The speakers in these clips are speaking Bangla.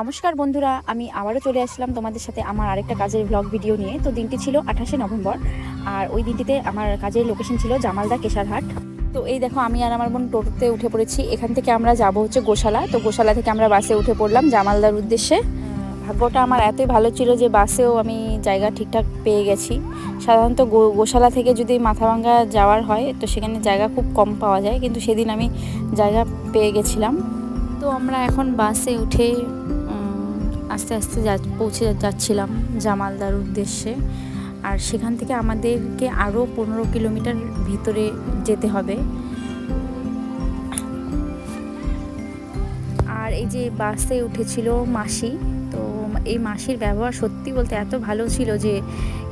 নমস্কার বন্ধুরা, আমি আবারও চলে আসলাম তোমাদের সাথে আমার আরেকটা কাজের ব্লগ ভিডিও নিয়ে। তো দিনটি ছিল আঠাশে নভেম্বর, আর ওই দিনটিতে আমার কাজের লোকেশন ছিল জামালদা কেশারহাট। তো এই দেখো, আমি আর আমার বোন টোটোতে উঠে পড়েছি। এখান থেকে আমরা যাব হচ্ছে গোশালা। তো গোশালা থেকে আমরা বাসে উঠে পড়লাম জামালদার উদ্দেশ্যে। ভাগ্যটা আমার এতই ভালো ছিল যে বাসেও আমি জায়গা ঠিকঠাক পেয়ে গেছি। সাধারণত গোশালা থেকে যদি মাথাভাঙ্গা যাওয়ার হয়, তো সেখানে জায়গা খুব কম পাওয়া যায়। কিন্তু সেদিন আমি জায়গা পেয়ে গেছিলাম। তো আমরা এখন বাসে উঠে আস্তে আস্তে যা, পৌঁছে যাচ্ছিলাম জামালদার উদ্দেশ্যে। আর সেখান থেকে আমাদেরকে আরও পনেরো কিলোমিটার ভিতরে যেতে হবে। আর এই যে বাসে উঠেছিল মাসি, তো এই মাসির ব্যবহার সত্যি বলতে এত ভালো ছিল যে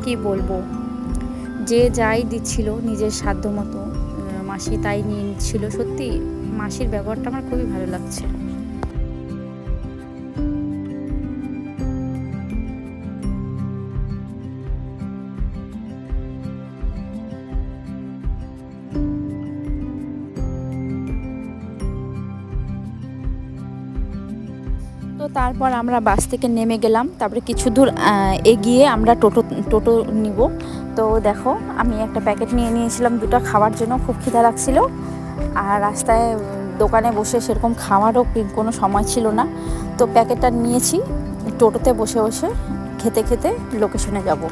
কি বলব? যে যাই দিচ্ছিল নিজের সাধ্য মতো মাসি তাই নিয়ে নিচ্ছিল সত্যি মাসির ব্যবহারটা আমার খুবই ভালো লাগছে। তো তারপর আমরা বাস থেকে নেমে গেলাম। তারপরে কিছু দূর এগিয়ে আমরা টোটো টোটো নিব। তো দেখো, আমি একটা প্যাকেট নিয়ে নিয়েছিলাম দুটো খাওয়ার জন্য, খুব খিদা লাগছিল। আর রাস্তায় দোকানে বসে সেরকম খাওয়ারও কোনো সময় ছিল না। তো প্যাকেটটা নিয়েছি, টোটোতে বসে বসে খেতে খেতে লোকেশনে যাব।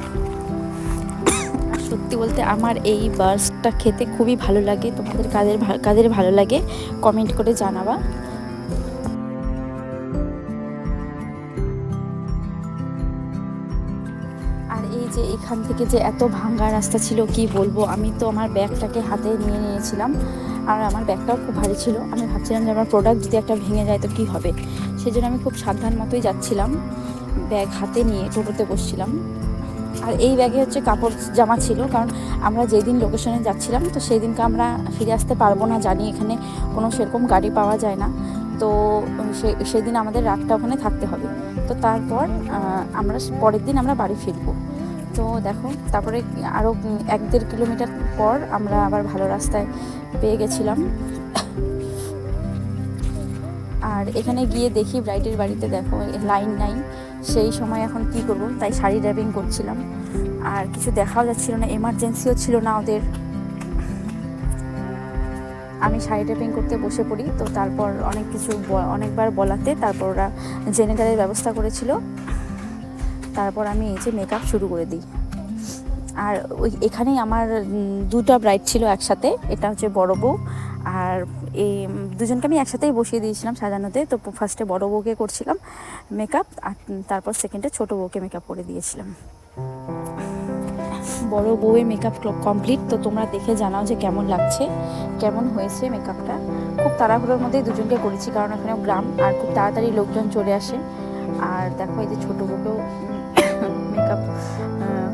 সত্যি বলতে আমার এই বাসটা খেতে খুবই ভালো লাগে। তোমাদের কাদের কাদের ভালো লাগে কমেন্ট করে জানাবা। যে এখান থেকে যে এত ভাঙ্গা রাস্তা ছিল, কি বলব? আমি তো আমার ব্যাগটাকে হাতে নিয়ে নিয়েছিলাম আর আমার ব্যাগটাও খুব ভারী ছিল। আমি ভাবছিলাম যে আমার প্রোডাক্ট যদি একটা ভেঙে যায় তো কী হবে? সেই জন্য আমি খুব সাবধান মতোই যাচ্ছিলাম, ব্যাগ হাতে নিয়ে টোটোতে বসছিলাম। আর এই ব্যাগে হচ্ছে কাপড় জামা ছিল, কারণ আমরা যেদিন লোকেশনে যাচ্ছিলাম, তো সেই দিনকে আমরা ফিরে আসতে পারব না। জানি এখানে কোনো সেরকম গাড়ি পাওয়া যায় না। তো সে, সেদিন আমাদের রাতটা ওখানে থাকতে হবে। তো তারপর আমরা পরের দিন আমরা বাড়ি ফিরবো। তো দেখো, তারপরে আরও এক দেড় কিলোমিটার পর আমরা আবার ভালো রাস্তায় পেয়ে গেছিলাম। আর এখানে গিয়ে দেখি ব্রাইডের বাড়িতে দেখো, লাইন নাই, সেই সময় এখন কি করব? তাই শাড়ি ড্রাইভিং করছিলাম। আর কিছু দেখাও যাচ্ছিল না, এমার্জেন্সিও ছিল না ওদের। আমি শাড়ি ড্রাইভিং করতে বসে পড়ি, তো তারপর অনেক কিছু অনেকবার বলাতে তারপর ওরা জেনারেলের ব্যবস্থা করেছিল। তারপর আমি এই যে মেকআপ শুরু করে দিই। আর ওই এখানেই আমার দুটো ব্রাইড ছিল একসাথে, এটা হচ্ছে বড় বউ। আর এই দুজনকে আমি একসাথেই বসিয়ে দিয়েছিলাম সাজানোতে, তো ফার্স্টে বড় বউকে করছিলাম মেকআপ আর তারপর সেকেন্ডে ছোট বউকে মেকআপ করে দিয়েছিলাম। বড় বউয়ের মেকআপ কমপ্লিট তো তোমরা দেখে জানাও যে কেমন লাগছে, কেমন হয়েছে মেকআপটা খুব তাড়াহুড়োর মধ্যেই দুজনকে করেছি, কারণ এখানে গ্রাম, আর খুব তাড়াতাড়ি লোকজন চলে আসে। আর দেখো এই যে ছোটো বউকেও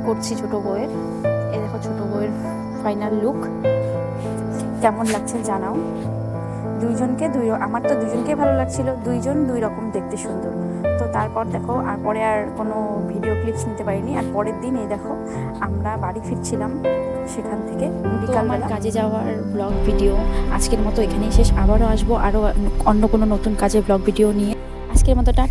করছি ছোটো বউয়ের। এ দেখো ছোটো বউয়ের ফাইনাল লুক কেমন লাগছে জানাও। দুইজনকে দুই আমার তো দুজনকে ভালো লাগছিল দুইজন দুই রকম দেখতে সুন্দর। তো তারপর দেখো আর পরে আর কোনো ভিডিও ক্লিপস নিতে পারিনি। আর পরের দিন এই দেখো আমরা বাড়ি ফিরছিলাম সেখান থেকে বিকাল কাজে যাওয়ার ব্লগ ভিডিও আজকের মতো এখানেই শেষ। আবারও আসব আরও অন্য কোনো নতুন কাজের ব্লগ ভিডিও নিয়ে। আজকের মতো টাটা